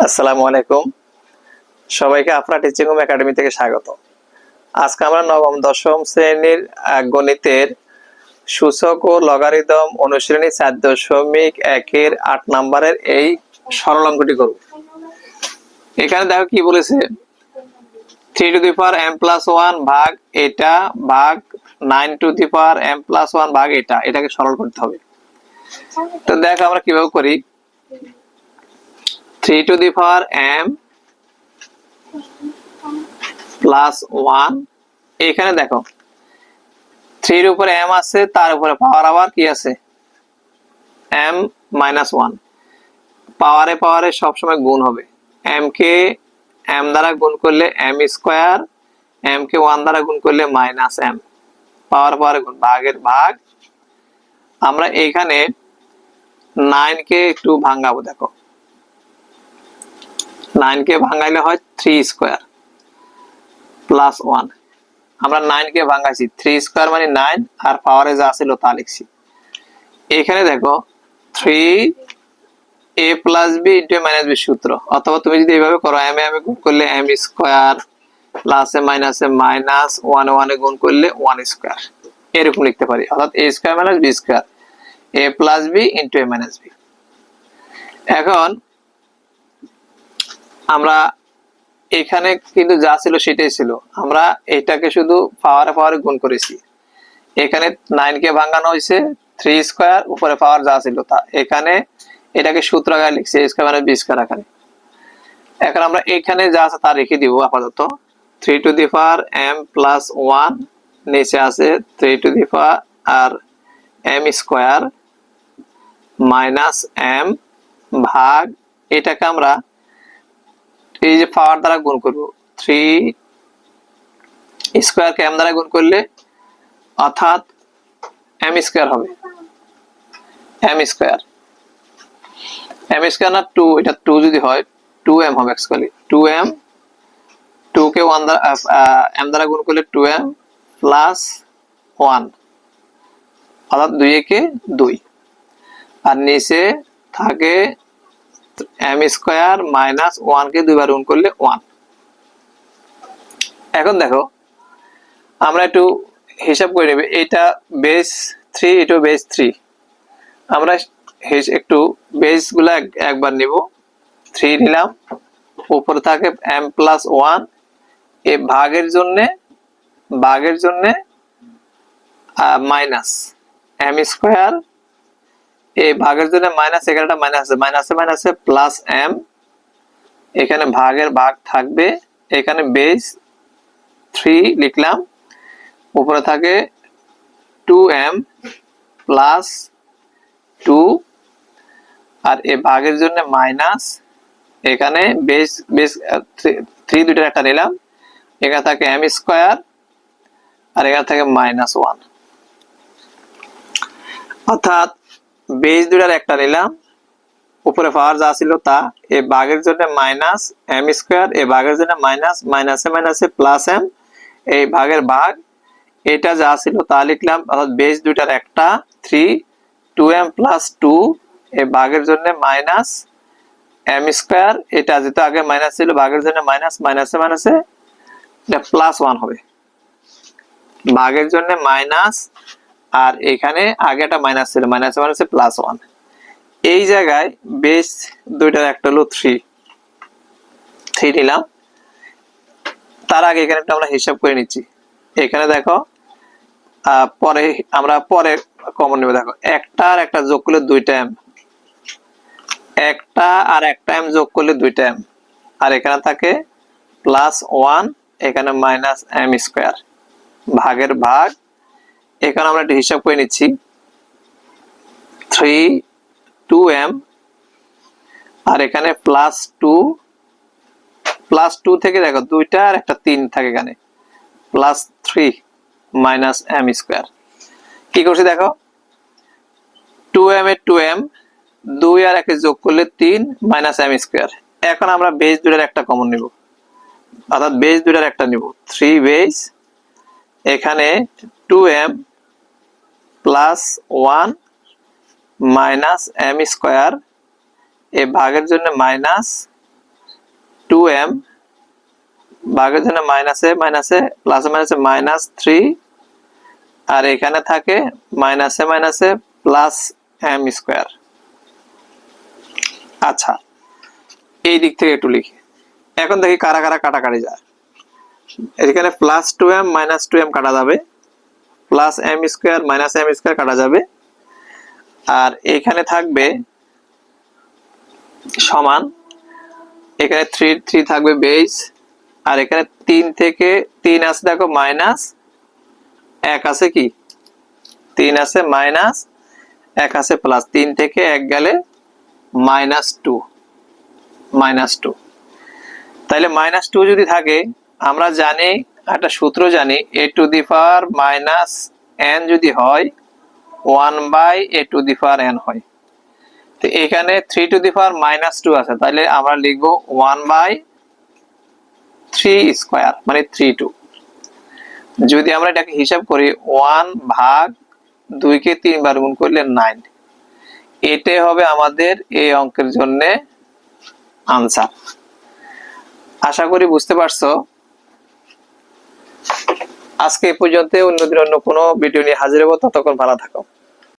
আসসালামু আলাইকুম। সবাইকে আপনার টিচিং হোম একাডেমি থেকে স্বাগত। আজকে আমরা নবম, দশম শ্রেণির গণিতের সূচক ও লগারিদম অনুশীলনী চার দশমিক একের আট নাম্বারের এই সরল অঙ্কটি করব। এখানে দেখো কি বলেছে? Three to the power M plus one ভাগ এটা ভাগ nine to the power M plus one ভাগ এটা। এটাকে সরল করতে হবে। তো দেখো আমরা কীভাবে করি? Three to the power M plus one এখানে দেখো থ্রির উপরে এম আছে, তার উপরে পাওয়ার আবার কি আছে? এম মাইনাস ওয়ান পাওয়ারে পাওয়ারে সবসময় গুণ হবে। এম কে এম দ্বারা গুণ করলে এম স্কোয়ার এম কে ওয়ান দ্বারা গুণ করলে মাইনাস এম পাওয়ার পাওয়ারে গুণ, ভাগের ভাগ। আমরা এখানে নাইন কে একটু ভাঙাবো, দেখো। নাইন কে ভাঙাইলে হয় থ্রি স্কোয়ার প্লাস ওয়ান আমরা নাইন কে ভাঙাইছি থ্রি স্কোয়ার মানে নাইন আর পাওয়ারে যা ছিল তা লিখছি। এখানে দেখো three A plus B minus সূত্র। অথবা তুমি যদি এইভাবে করো এম এ গুণ করলে এম স্কোয়ার প্লাসে মাইনাসে মাইনাস ওয়ান ওয়ানে গুণ করলে ওয়ান স্কোয়ার এরকম লিখতে পারি, অর্থাৎ A square minus B square A plus B into A minus B এখন আমরা এখানে কিন্তু যা ছিল সেটাই ছিল। আমরা এটাকে শুধু পাওয়ারে পাওয়ারে গুণ করেছি। এখানে নাইন কে ভাঙানো হয়েছে থ্রি স্কোয়ার উপরে পাওয়ার যা ছিল তা। এখানে এটাকে সূত্র আকারে লিখছি স্কোয়ার মানে বি স্কোয়ার আকারে। এখন আমরা এখানে যা আছে তা রেখে দিব আপাতত। Three to the power M plus one নিচে আছে থ্রি টু দি পাওয়ার আর এম স্কোয়ার মাইনাস এম ভাগ এটাকে আমরা এই যে পাওয়ার দ্বারা গুণ করব থ্রি স্কোয়ার কে এম দ্বারা গুণ করলে অর্থাৎ এম স্কোয়ার হবে। এম স্কোয়ার এম স্কোয়ার না টু এটা টু যদি হয় টু এম হবে অ্যাকচুয়ালি টু এম টু কে ওয়ান দ্বারা এম দ্বারা গুণ করলে টু এম প্লাস ওয়ান অর্থাৎ দুই একে দুই। আর নিচে থাকে এম স্কোয়ার মাইনাস ওয়ান কে দুইবার গুণ করলে ওয়ান এখন দেখো, আমরা একটু হিসাব করে নেবে, এটা বেস থ্রি এটা বেস থ্রি আমরা একটু বেসগুলা এক- একবার নিব। থ্রি নিলাম, উপরে থাকে এম প্লাস ওয়ান এ ভাগের জন্যে ভাগের জন্যে মাইনাস এম স্কোয়ার এই ভাগের জন্য মাইনাস এখানে মাইনাস মাইনাসে মাইনাসে প্লাস এম এখানে ভাগের ভাগ থাকবে। এখানে বেস থ্রি লিখলাম। উপরে থাকে টু এম প্লাস টু আর এ ভাগের জন্য মাইনাস এখানে বেস বেস থ্রি দুইটার একটা নিলাম। এখানে থাকে এম স্কোয়ার আর এখানে থাকে মাইনাস ওয়ান অর্থাৎ বেস দুটার একটা নিলাম। উপরে পাওয়ার যা ছিল তা। এ ভাগের জন্য মাইনাস এম স্কোয়ার, এ ভাগের জন্য মাইনাস, মাইনাসে মাইনাসে প্লাস এম। এই ভাগের ভাগ এটা যা ছিল তা লিখলাম, অর্থাৎ বেস দুইটার একটা three two M plus two এ বাঘের জন্য মাইনাস এম স্কোয়ার। এটা যেহেতু আগে মাইনাস ছিল, বাঘের জন্য মাইনাস, মাইনাসে মাইনাসে প্লাস ওয়ান হবে। বাঘের জন্য মাইনাস আর এখানে আগে একটা মাইনাস ছিল মাইনাস মানে হচ্ছে প্লাস ওয়ান এই জায়গায় বেস দুইটার একটা হলো থ্রি থ্রি নিলাম। তার আগে এখানে একটা আমরা হিসাব করে নিচ্ছি। এখানে দেখো পরে আমরা পরে কমন নেবে। দেখো, একটা আর একটা যোগ করলে দুইটা এম একটা আর একটা এম যোগ করলে দুইটা এম আর এখানে থাকে প্লাস ওয়ান এখানে মাইনাস এম স্কোয়ার ভাগের ভাগ এখানে আমরা একটা হিসাব করে নিচ্ছি। থ্রি টু এম আর এখানে প্লাস টু প্লাস টু থেকে দেখো দুইটা আর একটা তিন থাকে এখানে। Plus three minus M square কি করছি দেখো? টু এম এর টু এম দুই আর একে যোগ করলে তিন মাইনাস এম স্কোয়ার এখন আমরা বেস দুটার একটা কমন নিব। অর্থাৎ বেস দুটার একটা নিব। থ্রি বেস এখানে two M plus one minus M square এ ভাগের জন্য মাইনাস টু এম ভাগের জন্য মাইনাসে মাইনাসে প্লাসে মাইনাসে মাইনাস থ্রি আর এখানে থাকে মাইনাসে মাইনাসে প্লাস এম স্কোয়ার আচ্ছা এই দিক থেকে একটু লিখি। এখন দেখি কারা কারা কাটাকাটি যায়। এখানে plus two M minus two M কাটা যাবে। Plus M square minus M square কাটা যাবে। আর এখানে থাকবে সমান, এখানে থ্রি থ্রি থাকবে বেস আর এখানে তিন থেকে, তিন আছে দেখো মাইনাস এক আছে কি? তিন আছে মাইনাস এক আছে প্লাস তিন থেকে এক গেলে মাইনাস টু মাইনাস টু তাহলে মাইনাস টু যদি থাকে, আমরা জানি একটা সূত্র জানি A to the power minus N যদি হয় one by A to the power N হয়। তো এখানে three to the power minus two আছে তাহলে আমরা লিখব ওয়ান বাই থ্রি স্কোয়ার মানে থ্রি টু যদি আমরা এটাকে হিসাব করি ওয়ান ভাগ দুইকে তিনবার গুণ করলে নাইন এটাই হবে আমাদের এই অঙ্কের জন্য আনসার আশা করি বুঝতে পারছ? আজকে এই পর্যন্ত অন্যদিন অন্য কোনো ভিডিও নিয়ে হাজির হব। ততক্ষণ ভালো থাকো।